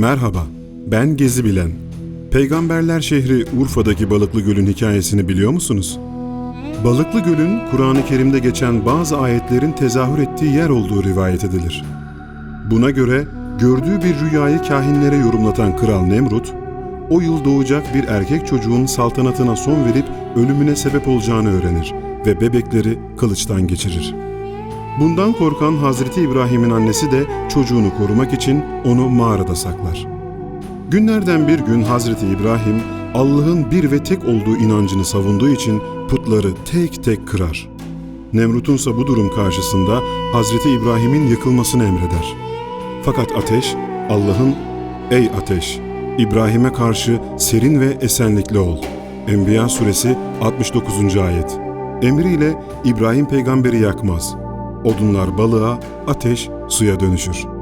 Merhaba, ben Gezi Bilen. Peygamberler şehri Urfa'daki Balıklı Göl'ün hikayesini biliyor musunuz? Balıklı Göl'ün Kur'an-ı Kerim'de geçen bazı ayetlerin tezahür ettiği yer olduğu rivayet edilir. Buna göre gördüğü bir rüyayı kahinlere yorumlatan Kral Nemrut, o yıl doğacak bir erkek çocuğun saltanatına son verip ölümüne sebep olacağını öğrenir ve bebekleri kılıçtan geçirir. Bundan korkan Hazreti İbrahim'in annesi de çocuğunu korumak için onu mağarada saklar. Günlerden bir gün Hazreti İbrahim Allah'ın bir ve tek olduğu inancını savunduğu için putları tek tek kırar. Nemrut'unsa bu durum karşısında Hazreti İbrahim'in yakılmasını emreder. Fakat ateş Allah'ın "Ey ateş, İbrahim'e karşı serin ve esenlikli ol." Enbiya suresi 69. ayet. Emriyle İbrahim peygamberi yakmaz. Odunlar balığa, ateş suya dönüşür.